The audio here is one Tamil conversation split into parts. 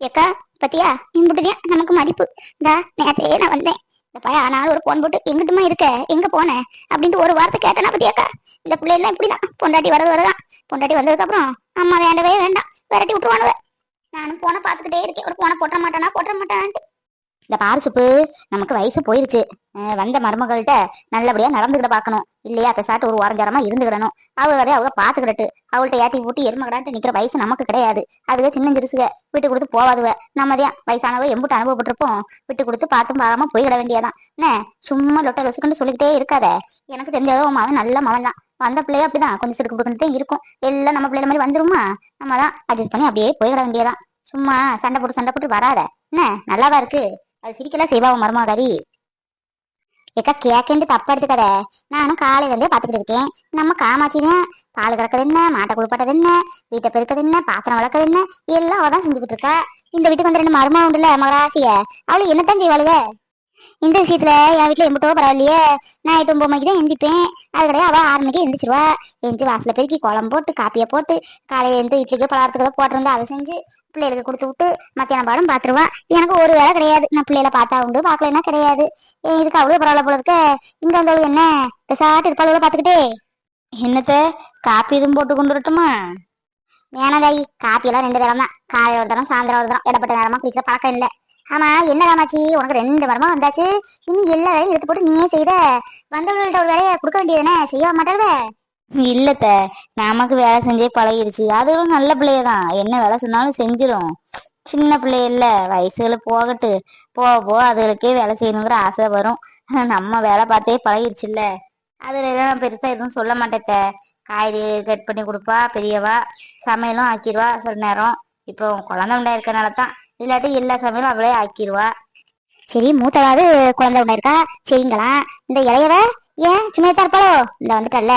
ஏக்கா பத்தியா? இம்புட்டுதான் நமக்கு மதிப்பு. இந்தா நேத்தே நான் வந்தேன். இந்த பழைய ஆனாலும் ஒரு போன் போட்டு எங்கிட்டுமா இருக்க? எங்க போன? அப்படின்ட்டு ஒரு வார்த்தை கேட்டனா பத்தியாக்கா? இந்த பிள்ளைலாம் இப்படிதான். பொண்டாட்டி வரது வரதான். பொண்டாட்டி வந்ததுக்கு அப்புறம் அம்மா வேண்டவே வேண்டாம். விரட்டி விட்டுருவானுவ. நானும் போனை பார்த்துக்கிட்டே இருக்கேன். ஒரு போனை போட்ட மாட்டானா? போட்ட மாட்டான்ட்டு. இந்த பாரு சுப்பு நமக்கு வயசு போயிருச்சு. வந்த மருமகள்கிட்ட நல்லபடியா நடந்துக்கிட பார்க்கணும் இல்லையா பெசாட்டு ஒரு உரஞ்சரமா இருந்துக்கிடணும் அவ வரைய அவங்க பாத்துக்கிடட்டு. அவள்கிட்ட ஏட்டி போட்டு எருமகடான்ட்டு நிக்கிற வயசு நமக்கு கிடையாது. அதுவே சின்ன சிறுசுக. விட்டு கொடுத்து போவாதுவ. நம்ம தான் வயசானவ எம்புட்டு அனுபவப்பட்டிருப்போம். விட்டு கொடுத்து பார்த்தும் பாராம போய்கிட வேண்டியதான். என்ன? சும்மா லொட்ட லொசுக்குன்னு சொல்லிக்கிட்டே இருக்காத. எனக்கு தெரிஞ்சதோ உன் மகன் நல்ல மகன் தான் வந்த பிள்ளைய அப்படிதான். கொஞ்சம் சிறுக்கு கொடுக்கணும் இருக்கும். எல்லாம் நம்ம பிள்ளைல மாதிரி வந்துருமா? நம்ம தான் அட்ஜஸ்ட் பண்ணி அப்படியே போய்கிட வேண்டியதான். சும்மா சண்டை போட்டு சண்டை போட்டு வராத. என்ன? நல்லாவா இருக்கு? அது சிரிக்கலாம் செய்வா மருமகாரி. ஏக்கா கேக்கேண்டு தப்பா எடுத்துக்கத. நானும் காலையில இருந்தே பாத்துக்கிட்டு இருக்கேன். நம்ம காமாட்சி தான் பால் கறக்கிறது என்ன? மாட்டை குளிப்பாட்டது என்ன? வீட்டை பெருக்கிறது என்ன? பாத்திரம் வளர்க்கறது என்ன? எல்லாம் அவ தான் செஞ்சுக்கிட்டு இருக்கா. இந்த வீட்டுக்கு வந்து ரெண்டு மருமக உண்டுல மகராசிய. அவளு என்னத்தான் செய்வாளுக? இந்த விஷயத்துல என் வீட்டுல எம்பிட்டோ பரவாயில்லையே. நான் எட்டு ஒன்பது மணிக்கு தான் எந்திப்பேன். அது கிடையாது அவள் ஆறு மணிக்கு எந்திரிச்சிருவா. எந்திச்சு வாசல பெருக்கி குழம்பு போட்டு காப்பியை போட்டு காலையில இருந்து இட்லிக்கோ பலகாரத்துக்கு போட்டிருந்தா அதை செஞ்சு பிள்ளைகளுக்கு கொடுத்து விட்டு மத்தியான பாடம் பாத்துருவா. எனக்கு ஒரு வேலை கிடையாது. நான் பிள்ளைகளை பார்த்தா உண்டு பார்க்கலன்னா கிடையாது. இதுக்கு அவ்வளவு பரவாயில்ல போல இருக்க. இங்க வந்தவಳು என்ன? பெசாட்டு இருப்பாளோ பாத்துக்கிட்டே என்னத்த? காப்பி எதுவும் போட்டு கொண்டு வரட்டுமா? வேணாதாயி காப்பி எல்லாம் ரெண்டு தரம் தான் காலை ஒரு தரம் சாயந்தரம் ஒரு தரம். இடப்பட்ட நேரமா குடிக்கிற பழக்கம் இல்லை. ஆமா என்ன ராமாச்சி? உனக்கு ரெண்டு மரமா வந்தாச்சு? இன்னும் எல்லா வேலையும் எடுத்து போட்டு நீயே செய்த. வந்தவர்கள்ட்ட ஒரு வேலையை கொடுக்க வேண்டியதுதானே? செய்ய மாட்டாள்வ? இல்லத்த நமக்கு வேலை செஞ்சே பழகிருச்சு. அதுவும் நல்ல பிள்ளையதான். என்ன வேலை சொன்னாலும் செஞ்சிடும் சின்ன பிள்ளை இல்ல வயசுல போகட்டு. போக போக அதுகளுக்கே வேலை செய்யணுங்கிற ஆசை வரும். நம்ம வேலை பார்த்தே பழகிருச்சுல்ல. அதுல எல்லாம் நான் பெருசா எதுவும் சொல்ல மாட்டேத்த காய்கறி கட் பண்ணி கொடுப்பா பெரியவா. சமையலும் ஆக்கிடுவா சில நேரம். இப்போ குழந்தை உண்டா இருக்கனால தான் இல்லாட்டி எல்லா சமையலும் அவளே ஆக்கிடுவா சரி மூத்தவாது குழந்தை உண்டா இருக்கா? சரிங்களா? இந்த இளையவ ஏன் சும்மா தான் இருப்பாளோ? இந்த வந்துட்டல்ல.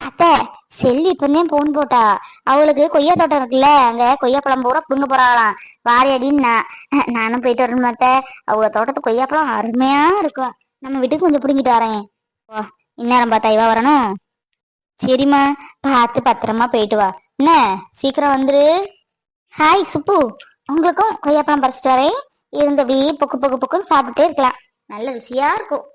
அத்தை செல்லி இப்பதான் போன் போட்டா. அவளுக்கு கொய்யா தோட்டம் இருக்குல்ல அங்க கொய்யா பழம் பூரா புடுங்க போறாங்களாம் வாரி அடின்னா நானும் போயிட்டு வரணும் அத்தை? அவங்க தோட்டத்து கொய்யாப்பழம் அருமையா இருக்கும் நம்ம வீட்டுக்கு கொஞ்சம் பிடுங்கிட்டு வரேன். ஓ இந்நேரம் பார்த்தா இவா வரணும். சரிம்மா பார்த்து பத்திரமா போயிட்டு வா. என்ன? சீக்கிரம் வந்துரு. ஹாய் சுப்பு. உங்களுக்கும் கொய்யாப்பழம் பறிச்சிட்டு வரேன். இருந்தபடி பொக்கு பொக்கு பொக்குன்னு சாப்பிட்டுட்டே இருக்கலாம். நல்ல ருசியா இருக்கும்.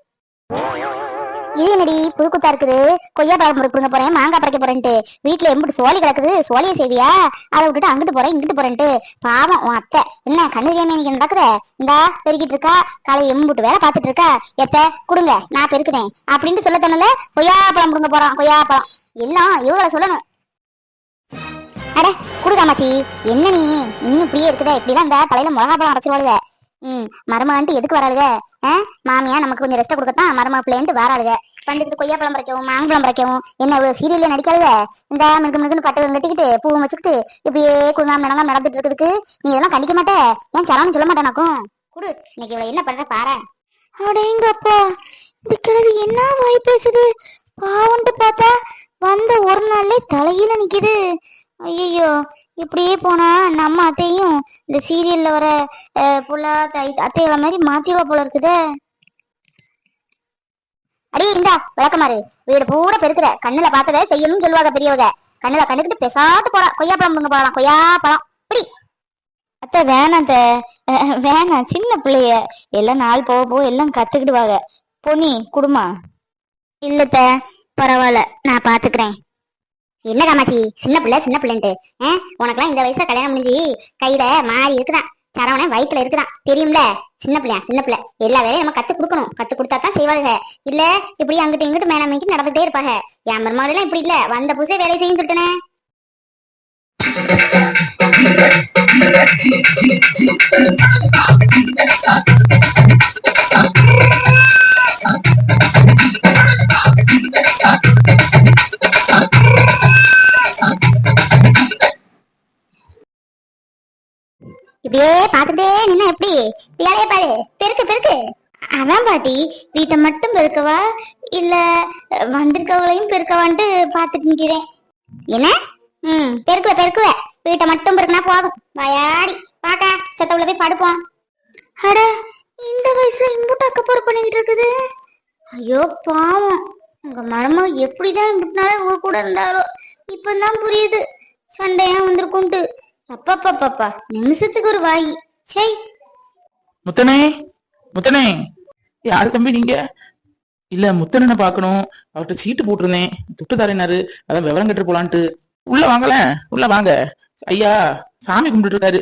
இது என்னடி? புழுக்குத்தா இருக்குது. கொய்யா பழம் புடுங்க போறேன். மாங்காய் பறிக்க போறேன்ட்டு. வீட்டுல எம்பிட்டு சோழி கிடக்குது. சோழிய செய்வியா? அதை விட்டுட்டு அங்கிட்டு போறேன் இங்கிட்டு போறேன்ட்டு. பாவம் உன் அத்தை. என்ன கண்ணு தெரியாம இன்னைக்கு நடக்குற இந்தா பெருக்கிட்டு இருக்கா? காலை எம்புட்டு வேலை பாத்துட்டு இருக்கா? எத்த கொடுங்க நான் பெருக்குறேன் அப்படின்ட்டு சொல்ல தோணல கொய்யா பழம் புடுங்க போறான் கொய்யா பழம் எல்லாம் இவங்களை சொல்லணும். அட குடுக்காமாச்சி என்ன நீ? இன்னும் இப்படியே இருக்குதா. இப்படிதான் இந்த தலையில மிளகா பழம் அரைச்சிருவாளுக. ம் மருமகன்ட்டு எதுக்கு வராளுக? மாமியா நமக்கு கொஞ்சம் ரெஸ்ட் கொடுக்கத்தான் மருமக பிள்ளைன்ட்டு வராளுக. வந்துட்டு கொய்யா பழம் பறிக்கவும் மாம்பழம் பறிக்கவும் என்ன இவ்வளவு சீரியல்ல நடிக்காதுல இந்த மினுக்கு மினுக்குன்னு பட்டு கட்டிக்கிட்டு பூவும் வச்சுக்கிட்டு இப்படியே குங்காம நடங்காம நடந்துட்டு இருக்குதுக்கு நீ இதெல்லாம் கண்டிக்க மாட்ட. ஏன் சரவணன் சொல்ல மாட்டேனாக்கும் குடு. இன்னைக்கு இவ்வளவு என்ன பண்ற பாரு. அடேங்கப்பா இந்த கிழவி என்ன வாய் பேசுது? பாவன்ட்டு பார்த்தா வந்த ஒரு நாள்ல தலையில நிக்குது. ஐயோ இப்படியே போனா நம்ம அத்தையும் இந்த சீரியல்ல வர அஹ், புள்ள தை- அத்தைகளை மாதிரி மாத்திடுவா போல இருக்குதே. அடி இந்தா விளக்கமாறு வீடு பூரா பெருக்குற. கண்ணுல பார்த்தத செய்யணும்னு சொல்லுவாங்க பெரியவங்க. கண்ணுல கண்டுக்கிட்டு பெசாட்டு போறா. கொய்யா பழம் முடுங்க போகலாம் கொய்யா பழம். இப்படி அத்தை வேணாம் அத்தை. வேணாம். சின்ன பிள்ளைய. எல்லாம் நாள் போக போக எல்லாம் கத்துக்கிடுவாங்க. பொன்னி குடுமா. இல்லத்த பரவாயில்ல. நான் பாத்துக்கிறேன். என்ன காமாச்சி சின்ன பிள்ளை சின்ன பிள்ளைன்ட்டு. உனக்கெல்லாம் இந்த வயசுல கல்யாணம் முடிஞ்சு கையில மாறி இருக்குதான். சரவணன் வயிற்றுல இருக்குதான். தெரியும்ல? சின்ன பிள்ளையா சின்ன பிள்ளை. எல்லா வேலையும் நம்ம கத்து கொடுக்கணும். கத்து கொடுத்தா தான் செய்வாங்க இல்ல இப்படி அங்கிட்டு இங்கிட்டு மேல நடந்துட்டே இருப்பாங்க என் மருமகள் இப்படி இல்ல. வந்த புதுசே வேலை செய்யும் சொல்லிட்டேனே. இப்படியே பாத்துட்டே நின்னா எப்படி? வேலையை பாரு பெருக்கு பெருக்கு. அதான் பாட்டி வீட்டை மட்டும் பெருக்கவா? இல்ல வந்திருக்கவங்களையும் பெருக்கவான்ட்டு பாத்துட்டு நிக்கிறேன். என்ன? ம் பெருக்குவ பெருக்குவ. வீட்டை மட்டும் பெருக்குனா போதும். வயாடி பாக்கா செத்த உள்ள போய் படுப்போம். அட இந்த வயசுல இம்புட்டு அக்கப்போர் பண்ணிக்கிட்டு இருக்குது. ஐயோ பாவம். உங்க மருமக எப்படிதான் இம்புட்டு நாளா உங்க கூட இருந்தாலோ இப்பதான் புரியுது. சண்டையா வந்திருக்கும்ட்டு. அப்பப்பப்பப்பா நிமிஷத்துக்கு ஒரு வாய். சை முத்தனே முத்தனே. யாரு தம்பி நீங்க? இல்ல முத்தனனை பார்க்கணும். அவர்கிட்ட சீட்டு போட்டிருந்தேன். துட்டு தரேனாரு அதான் விவரம் கட்டு போலான்ட்டு. உள்ள வாங்கல. உள்ள வாங்க. ஐயா சாமி கும்பிட்டு இருக்காரு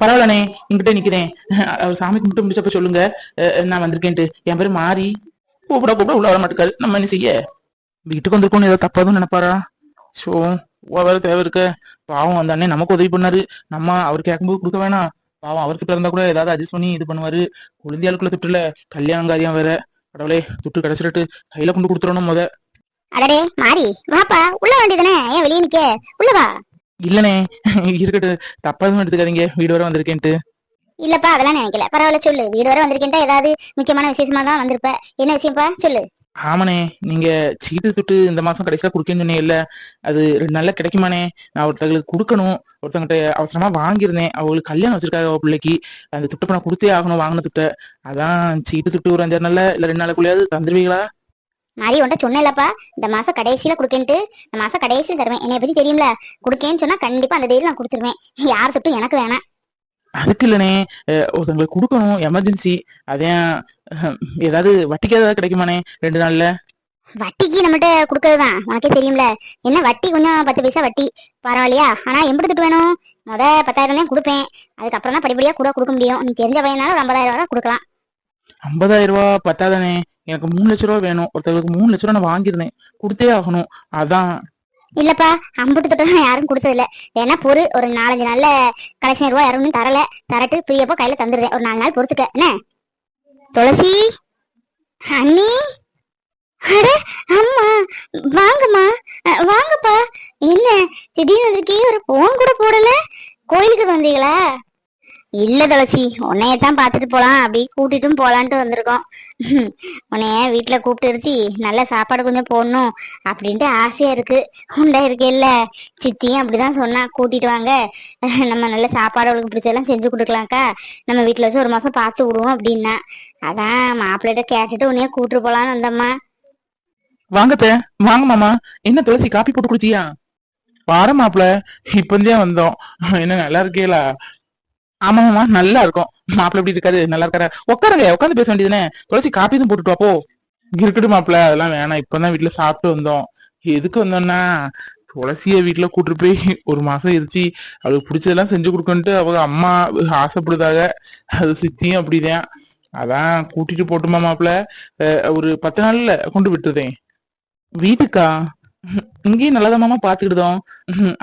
பரவாயில்லண்ணே என்கிட்ட நிக்கிறேன். அவர் சாமி கும்பிட்டு முடிச்சப்ப சொல்லுங்க. நான் வந்திருக்கேன்ட்டு. என் பேரு மாறி கூப்பிட கூப்பிட உள்ள வர மாட்டேக்காரு நம்ம என்ன செய்ய? வீட்டுக்கு வந்திருக்கோம்னு ஏதோ தப்பாதும் நினைப்பாரா? சோ வேற தேவை இருக்க. பாவம் அந்த அண்ணன் நமக்கு உதவி பண்ணாரு. நம்ம அவர் கேட்கும்போது கொடுக்க வேணாம். பாவம் அவர்கிட்ட இருந்தா கூட ஏதாவது அட்ஜஸ்ட் பண்ணி இது பண்ணுவாரு. குழந்தையாளுக்குள்ள துட்டுல கல்யாணம் காரியம் வேற. கடவுளே துட்டு கிடைச்சிட்டு கையில கொண்டு கொடுத்துடணும் முத. அடடே மாறி வாப்பா உள்ள வேண்டியதானே ஏன் வெளியே நிக்க? உள்ள வா. இல்லனே இருக்கட்டு தப்பா எதுவும் எடுத்துக்காதீங்க. வீடு வர வந்திருக்கேன்ட்டு. இல்லப்பா அதெல்லாம் நினைக்கல. பரவாயில்ல சொல்லு. வீடு வர வந்திருக்கேன்டா ஏதாவது முக்கியமான விசேஷமா தான் வந்திருப்ப. என்ன விஷயம்ப்பா? சொல்லு. ஆமாண்ணே நீங்க சீட்டு துட்டு இந்த மாசம் கடைசியா குடுக்கேன்னு சொன்னே இல்ல அது ரெண்டு நாள்ல கிடைக்குமானே நான் ஒருத்தங்களுக்கு கொடுக்கணும் ஒருத்தங்கிட்ட அவசரமா வாங்கியிருந்தேன். அவங்களுக்கு கல்யாணம் வச்சிருக்காங்க அவ பிள்ளைக்கு. அந்த துட்டை நான் கொடுத்தே ஆகணும் வாங்கின துட்டை. அதான் சீட்டு துட்டு ஒரு அஞ்சாறு நாள்ல இல்ல ரெண்டு நாளுக்குள்ளேயாவது தந்துருவீங்களா? மாறி உன்ட்ட சொன்னேன்லப்பா இந்த மாசம் கடைசியில குடுக்கேன்ட்டு இந்த மாசம் கடைசியில் தருவேன். என்னை பத்தி தெரியும்ல? குடுக்கேன்னு சொன்னா கண்டிப்பா அந்த தேதி நான் கொடுத்துருவேன். யார் சுட்டும் எனக்கு வேணாம். அதுக்கு இல்லனே அஹ் ஒருத்தங்களுக்கு கொடுக்கணும் எமர்ஜென்சி அதான் ஏதாவது வட்டிக்கு ஏதாவது கிடைக்குமாண்ணே ரெண்டு நாள்ல? வட்டிக்கு நம்மகிட்ட கொடுக்கறதுதான் உனக்கே தெரியும்ல. என்ன வட்டி? கொஞ்சம் பத்து பைசா வட்டி. பரவாயில்லையா? ஆனா எம்பது துட்டு வேணும். முத பத்தாயிரம் தான் கொடுப்பேன். அதுக்கப்புறம் தான் படிப்படியா கூட கொடுக்க முடியும். நீ தெரிஞ்ச பையனால ஒரு ஐம்பதாயிரம் ரூபா கொடுக்கலாம். ஐம்பதாயிரம் ரூபாய் பத்தாதானே? எனக்கு மூணு லட்ச ரூபா வேணும். ஒருத்தங்களுக்கு மூணு லட்ச ரூபா நான் வாங்கியிருந்தேன். கொடுத்தே ஆகணும். அதான். இல்லப்பா அம்புட்டு தொட்டம் நான் யாரும் கொடுத்தது இல்ல ஏன்னா பொறு ஒரு நாலஞ்சு நாள்ல கலெக்ஷன் ரூபாய் யாரும் தரல. தரட்டு பிரியப்போ கையில தந்துடுறேன் ஒரு நாலு நாள் பொறுத்துக்க. என்ன? துளசி? அண்ணி? அட அம்மா வாங்கம்மா. வாங்கப்பா. என்ன? திடீர்னு வந்திருக்கே ஒரு போன் கூட போடல. கோயிலுக்கு வந்தீங்களா? இல்ல துளசி உன்னையத்தான் பார்த்துட்டு போலாம். அப்படி கூட்டிட்டும் போலான்ட்டு வந்திருக்கோம். உன்னைய வீட்டுல கூப்பிட்டு இருச்சி நல்ல சாப்பாடு கொஞ்சம் போடணும் அப்படின்ட்டு ஆசையா இருக்கு. உண்டா இருக்கேல்ல சித்தியும் அப்படிதான் சொன்னா. கூட்டிட்டு வாங்க. நம்ம நல்ல சாப்பாடு அவளுக்கு பிடிச்சதெல்லாம் செஞ்சு கொடுக்கலாம்க்கா. நம்ம வீட்டுல வச்சு ஒரு மாசம் பார்த்து விடுவோம் அப்படின்னா. அதான் மாப்பிள்ளைகிட்ட கேட்டுட்டு உன்னைய கூட்டிட்டு போலான்னு வந்தம்மா. வாங்கத்த வாங்க மாமா. என்ன துளசி காப்பி போட்டு குடிச்சியா? வார மாப்பிள இப்பந்தான் வந்தோம். என்ன நல்லா இருக்கேலா ஆமா நல்லா இருக்கும் மாப்பிள எப்படி இருக்காரு? நல்லா இருக்காரு? உட்காருங்க உட்காந்து பேச வேண்டியதுனே துளசி காப்பி தான் போட்டுட்டு போ. இருக்கட்டும் மாப்பிள அதெல்லாம் வேணாம். இப்பதான் வீட்டுல சாப்பிட்டு வந்தோம். எதுக்கு வந்தோம்னா துளசிய வீட்டுல கூட்டிட்டு போய் ஒரு மாசம் இருந்துச்சு அவளுக்கு பிடிச்சதெல்லாம் செஞ்சு கொடுக்கன்ட்டு அவங்க அம்மா ஆசைப்படுதாக அது சித்தியும் அப்படிதான். அதான் கூட்டிட்டு போட்டுமா மாப்பிள ஒரு பத்து நாள்ல கொண்டு விட்டுதேன் வீட்டுக்கா? இங்கேயும் நல்லதமாமா மாமா பாத்துக்கிட்டோம்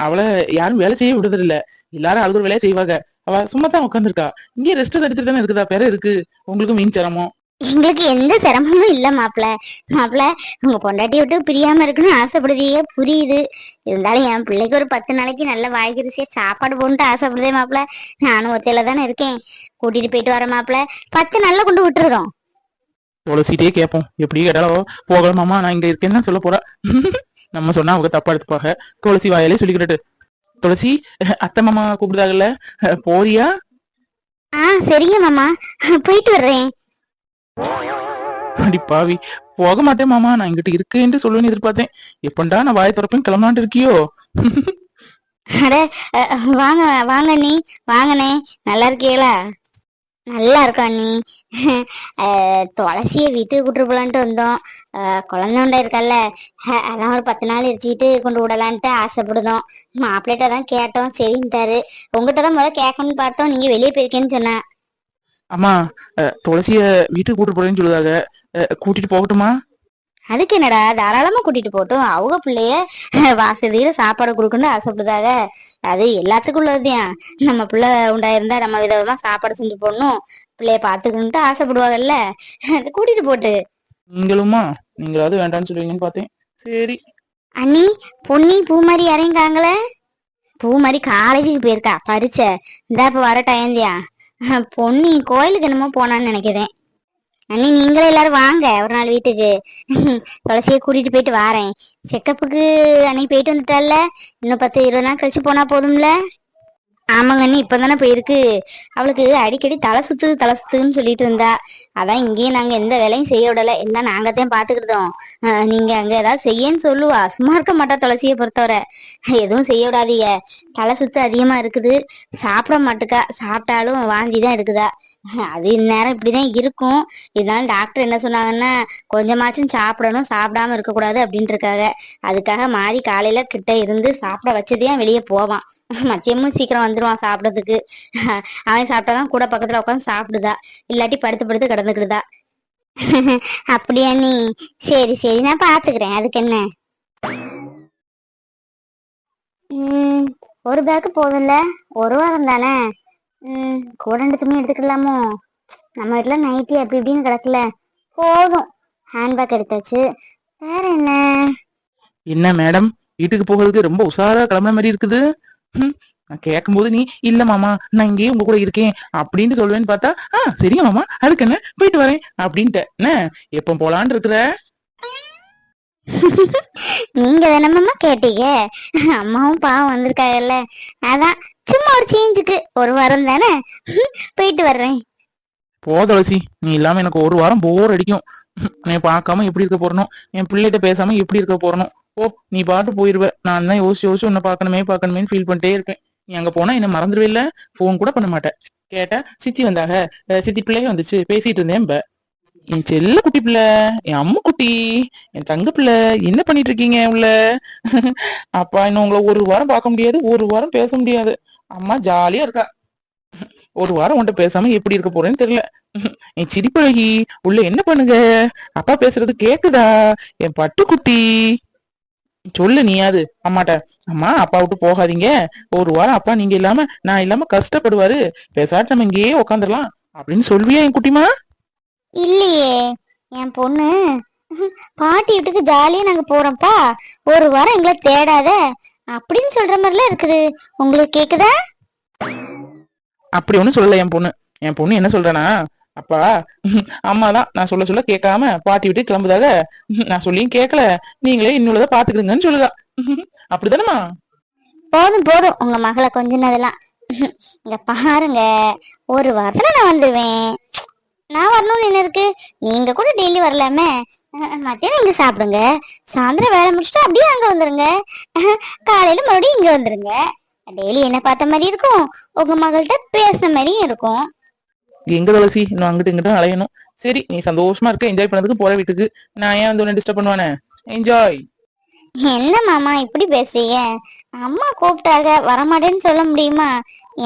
அவளை யாரும் வேலை செய்ய விடுறது இல்ல எல்லாரும் ஆளுக்கு ஒரு வேலையை செய்வாங்க. அவ சும்மா தான் உட்காந்துருக்கா இங்கே ரெஸ்ட் எடுத்துட்டு தானே இருக்குதா? பேர இருக்கு. உங்களுக்கும் மீன் சிரமம். எங்களுக்கு எந்த சிரமமும் இல்ல மாப்பிள்ள மாப்பிள்ள உங்க பொண்டாட்டி விட்டு பிரியாம இருக்குன்னு ஆசைப்படுறீங்க புரியுது. இருந்தாலும் என் பிள்ளைக்கு ஒரு பத்து நாளைக்கு நல்ல வாய்க்கிருசியா சாப்பாடு போன்ட்டு ஆசைப்படுதே மாப்பிள்ள நானும் ஒத்தையில தானே இருக்கேன். கூட்டிட்டு போயிட்டு வரேன் மாப்பிள்ள பத்து நாள்ல கொண்டு விட்டுருதோம் துளசிட்டே கேட்போம். எப்படி கேட்டாலும் போகலாம் மாமா நான் இங்க இருக்கேன்னு சொல்ல போறா. நம்ம சொன்னா அவங்க தப்பா எடுத்துப்பாங்க. துளசி வாயாலே சொல்லிக்கிட்டு துளசி அத்தை மாமா கூப்பிடுதாங்கல்ல போறியா? ஆ சரிங்க மாமா. போயிட்டு வர்றேன். அடி பாவி போக மாட்டேன் மாமா நான் இங்கிட்ட இருக்கேன்ட்டு சொல்லுவேன்னு எதிர்பார்த்தேன். எப்பண்டா நான் வாய் திறப்பேன் கிளம்பலான்ட்டு இருக்கியோ? அட வாங்க வாங்க அண்ணி வாங்கண்ணே. நல்லா இருக்கீங்களா நல்லா இருக்கா நீ துளசியை வீட்டுக்கு கூட்டு போலான்ட்டு வந்தோம். குழந்தை உண்டா இருக்கல்ல அதான் ஒரு பத்து நாள் இருச்சிட்டு கொண்டு விடலான்ட்டு ஆசைப்படுதோம். மாப்பிள்ளைகிட்ட தான் கேட்டோம். சரின்ட்டாரு. உங்ககிட்ட தான் முதல்ல கேட்கணும்னு பார்த்தோம். நீங்க வெளியே போயிருக்கேன்னு சொன்னேன் அம்மா துளசிய வீட்டுக்கு கூட்டு போறேன்னு சொல்லுதாங்க. கூட்டிட்டு போகட்டுமா? அதுக்கு என்னடா தாராளமா கூட்டிட்டு போட்டும். அவங்க பிள்ளைய வாசதியில சாப்பாடு கொடுக்கணும்னு ஆசைப்படுதாக அது எல்லாத்துக்கும் உள்ளதுதான். நம்ம பிள்ளை உண்டாயிருந்தா நம்ம விதவிதமா சாப்பாடு செஞ்சு போடணும். பிள்ளைய பாத்துக்கணும்ட்டு ஆசைப்படுவாங்கல்ல. அது கூட்டிட்டு போட்டு. நீங்களுமா நீங்களாவது வேண்டாம்னு சொல்லுவீங்கன்னு பார்த்தேன். சரி. அண்ணி பொன்னி பூ மாதிரி இறங்காங்களே பூ மாதிரி காலேஜுக்கு போயிருக்கா பரிச்சை இந்தா இப்ப வர டயந்தியா பொன்னி கோயிலுக்கு என்னமோ போனான்னு நினைக்கிறேன். அண்ணி நீங்களே எல்லாரும் வாங்க ஒரு நாள் வீட்டுக்கு. துளசியை கூட்டிட்டு போயிட்டு வாரேன். செக்கப்புக்கு அன்னைக்கு போயிட்டு வந்துட்டால இன்னும் பத்து இருபது நாள் கழிச்சு போனா போதும்ல? ஆமாங்க அண்ணி இப்பதானே போயிருக்கு. அவளுக்கு அடிக்கடி தலை சுத்து தலை சுத்துன்னு சொல்லிட்டு இருந்தா. அதான் இங்கேயும் நாங்க எந்த வேலையும் செய்ய விடல. எல்லாம் நாங்க தான் பாத்துக்கிட்டோம் நீங்க அங்க ஏதாவது செய்யன்னு சொல்லுவா. சும்மா இருக்க மாட்டா துளசியை பொறுத்தவரை. எதுவும் செய்ய விடாதீங்க. தலை சுத்து அதிகமா இருக்குது. சாப்பிட மாட்டுக்கா. சாப்பிட்டாலும் வாந்தி தான் எடுக்குதா. அது இந்நேரம் இப்படிதான் இருக்கும். இதனால டாக்டர் என்ன சொன்னாங்கன்னா கொஞ்சமாச்சும் சாப்பிடணும் சாப்பிடாம இருக்கக்கூடாது அப்படின்ட்டு அதுக்காக மாறி காலையில கிட்ட இருந்து சாப்பிட வச்சதே வெளியே போவான். மத்தியமும் சீக்கிரம் வந்துருவான் சாப்பிடறதுக்கு. அவன் சாப்பிட்டாதான் கூட பக்கத்துல உட்காந்து சாப்பிடுதா. இல்லாட்டி படுத்து படுத்து கிடந்துக்கிடுதா. அப்படியா நீ? சரி சரி. நான் பாத்துக்கிறேன். அதுக்கு என்ன? உம், ஒரு பேக்கு போதும்ல? ஒரு வாரம் தானே? உம், கூட ரெண்டு துணி எடுத்துக்கலாமோ நம்ம வீட்டுல நைட்டி அப்படி இப்படின்னு கிடக்கல. போதும். ஹேண்ட்பேக் எடுத்தாச்சு. வேற என்ன? என்ன மேடம் வீட்டுக்கு போகிறதுக்கு ரொம்ப உஷாரா கிளம்புன மாதிரி இருக்குது. ம், நான் கேட்கும்போது நீ இல்ல மாமா நான் இங்கேயே உங்க கூட இருக்கேன். அப்படின்னு சொல்லுவேன்னு பார்த்தா ஆ சரிங்க மாமா அதுக்கு என்ன? போயிட்டு வரேன். அப்படின்ட்டு. என்ன? எப்ப போலான்னு இருக்கிற? நீங்க தானம்மா கேட்டீங்க. அம்மாவும் பாவம் வந்திருக்காங்கல்ல. அதான் சும்மா ஒரு சேஞ்சுக்கு ஒரு வாரம் தானே? போயிட்டு வர்றேன். போதளசி நீ இல்லாம எனக்கு ஒரு வாரம் போர் அடிக்கும். நீ பார்க்காம எப்படி இருக்க போறணும் என் பிள்ளைகிட்ட பேசாம எப்படி இருக்க போறணும் ஓ நீ பாட்டு போயிருவ. நான் தான் யோசிச்சு யோசிச்சு உன்னை பார்க்கணுமே பார்க்கணுமேன்னு ஃபீல் பண்ணிட்டே இருப்பேன் நீ அங்க போனா என்ன மறந்துடுவே இல்ல? ஃபோன் கூட பண்ண மாட்டேன். கேட்டா சித்தி வந்தாக சித்தி பிள்ளைய வந்துச்சு. பேசிட்டு இருந்தேன் இப்ப. என் செல்ல குட்டி பிள்ளை என் அம்மு குட்டி என் தங்க பிள்ளை என்ன பண்ணிட்டு இருக்கீங்க உள்ள? அப்பா இன்னும் உங்களை ஒரு வாரம் பார்க்க முடியாது ஒரு வாரம் பேச முடியாது. அம்மா ஜாலியா இருக்கா? ஒரு வாரம் உன்கிட்ட பேசாம எப்படி இருக்க போறேன்னு தெரியல. என் சிரிப்பழகி உள்ள என்ன பண்ணுங்க அப்பா பேசுறது கேக்குதா? என் பட்டுக்குட்டி சொல்லு நீயாது அம்மாட்ட. அம்மா அப்பா விட்டு போகாதீங்க. ஒரு வாரம் அப்பா நீங்க இல்லாம நான் இல்லாம கஷ்டப்படுவாரு. பேசாட்டு நம்ம இங்கேயே உக்காந்துடலாம் அப்படின்னு சொல்வியா என் குட்டிமா? இல்லையே என் பொண்ணு. பாட்டி வீட்டுக்கு ஜாலியா நாங்க போறோம்ப்பா. ஒரு வாரம் எங்களை தேடாத. அப்படின்னு சொல்ற மாதிரிலாம் இருக்குது. உங்களுக்கு கேக்குதா? அப்படி ஒண்ணும் சொல்லல என் பொண்ணு. என் பொண்ணு என்ன சொல்றேனா அப்பா அம்மா தான் நான் சொல்ல சொல்ல கேட்காம பாட்டி விட்டு கிளம்புதாக நான் சொல்லியும் கேட்கல. நீங்களே இன்னுள்ளதை பாத்துக்கிடுங்கன்னு சொல்லுதா. அப்படிதானம்மா? போதும் போதும். உங்க மகளை கொஞ்சினதெல்லாம். இங்க பாருங்க. ஒரு வாரத்துல நான் வந்துடுவேன் நான் வரணும்னு என்ன இருக்கு? நீங்க கூட டெய்லி வரலாமே. மத்தியானம் இங்க சாப்பிடுங்க. சாயந்தரம் வேலை முடிச்சுட்டு அப்படியே அங்க வந்துருங்க. காலையில மறுபடியும் இங்க வந்துருங்க. டெய்லி என்ன பார்த்த மாதிரி இருக்கும். உங்க மகள்கிட்ட பேசின மாதிரியும் இருக்கும். எங்க துளசி? இன்னும் அங்கிட்டு இங்கிட்டும் அலையணும். சரி நீ சந்தோஷமா இருக்க. என்ஜாய் பண்ணதுக்கு போற வீட்டுக்கு. நான் ஏன் வந்து உன்னை டிஸ்டர்ப் பண்ணுவானே? என்ஜாய் என்ன மாமா இப்படி பேசுறீங்க? அம்மா கூப்பிட்டாக வரமாட்டேன்னு சொல்ல முடியுமா?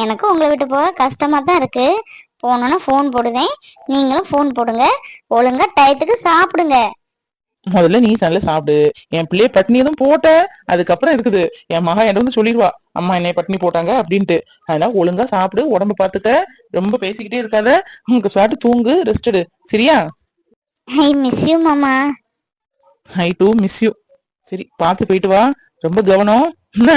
எனக்கும் உங்களை விட்டு போக கஷ்டமா தான் இருக்கு. போனோன்னா ஃபோன் போடுவேன். நீங்களும் ஃபோன் போடுங்க. ஒழுங்கா டயத்துக்கு சாப்பிடுங்க. முதல்ல நீ நல்ல சாப்பிடு. என் பிள்ளைய பட்டினி எதுவும் போட்ட? அதுக்கப்புறம் இருக்குது. என் மகா என்கிட்ட வந்து சொல்லிடுவா. அம்மா என்னை பட்டினி போட்டாங்க அப்படின்ட்டு. அதனால ஒழுங்கா சாப்பிடு உடம்ப பாத்துக்க. ரொம்ப பேசிக்கிட்டே இருக்காத. உங்களுக்கு சாப்பிட்டு தூங்கு ரெஸ்ட் எடு. சரியா? ஐ மிஸ் யூ மாமா ஐ டூ மிஸ் யூ சரி பார்த்து போயிட்டு வா. ரொம்ப கவனம். என்ன?